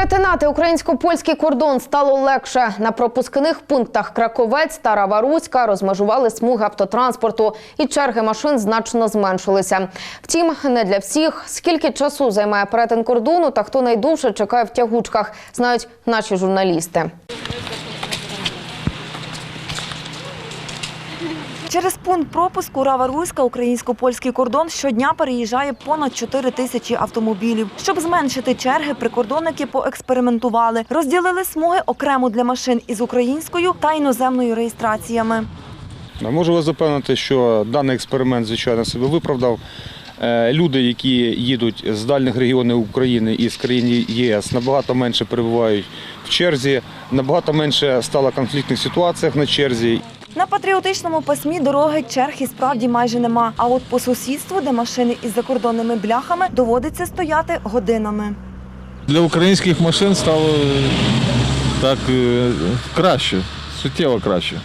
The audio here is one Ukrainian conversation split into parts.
Перетинати українсько-польський кордон стало легше. На пропускних пунктах Краковець та Раваруська розмежували смуги автотранспорту, і черги машин значно зменшилися. Втім, не для всіх. Скільки часу займає перетин кордону та хто найдовше чекає в тягучках, знають наші журналісти. Через пункт пропуску Рава-Руська українсько-польський кордон щодня переїжджає понад 4 тисячі автомобілів. Щоб зменшити черги, прикордонники поекспериментували. Розділили смуги окремо для машин із українською та іноземною реєстраціями. Можу вас запевнити, що даний експеримент, звичайно, себе виправдав. Е, Люди, які їдуть з дальніх регіонів України і з країн ЄС, набагато менше перебувають в черзі, набагато менше стало конфліктних ситуаціях на черзі. На патріотичному пасмі дороги черг і справді майже нема. А от по сусідству, де машини із закордонними бляхами, доводиться стояти годинами. Для українських машин стало е, так е, краще, суттєво краще.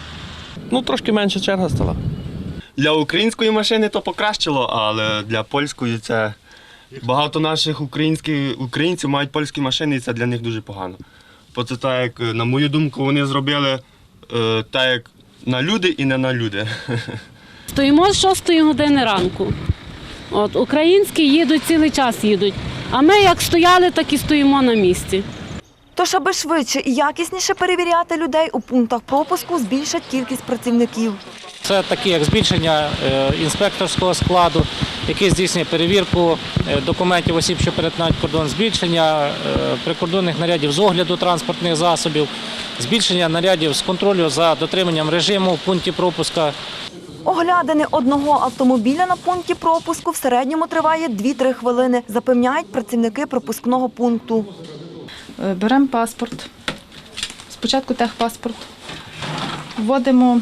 Ну, трошки менше черга стала. Для української машини то покращило, але для польської це багато наших українських українців мають польські машини, і це для них дуже погано. Бо це так, як, е, на мою думку, вони зробили е, так, як на люди і не на люди. Стоїмо з 6 години ранку. От, українські їдуть цілий час їдуть. А ми як стояли, так і стоїмо на місці. Тож, аби швидше і якісніше перевіряти людей у пунктах пропуску, збільшать кількість працівників. Це такі як збільшення е, інспекторського складу, який здійснює перевірку е, документів осіб, що перетинають кордон, збільшення е, прикордонних нарядів з огляду транспортних засобів, збільшення нарядів з контролю за дотриманням режиму в пункті пропуска. Оглядини одного автомобіля на пункті пропуску в середньому триває 2-3 хвилини, запевняють працівники пропускного пункту. Беремо паспорт. Спочатку техпаспорт. Вводимо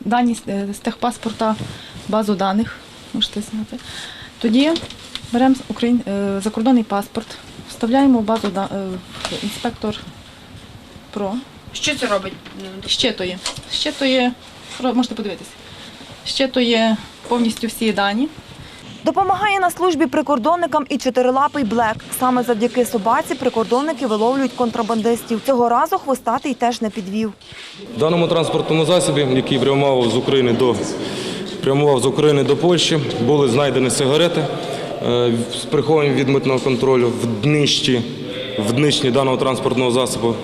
дані з- е, техпаспорта базу даних. Можете зняти. Тоді беремо е, закордонний паспорт, вставляємо в базу е, інспектор ПРО. Що це робить? Щитує. Щитує, можете подивитися. Щитує повністю всі дані. Допомагає на службі прикордонникам і чотирилапий Блек. Саме завдяки собаці прикордонники виловлюють контрабандистів. Цього разу хвостатий теж не підвів. В даному транспортному засобі, який прямував з України до прямував з України до Польщі, були знайдені сигарети е, з прихованням від митного контролю в днищі, в днищі даного транспортного засобу.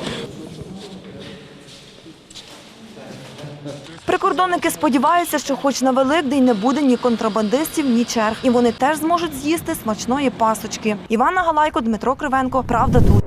Прикордонники сподіваються, що хоч на Великдень не буде ні контрабандистів, ні черг, і вони теж зможуть з'їсти смачної пасочки. Івана Галайко, Дмитро Кривенко. Правда тут.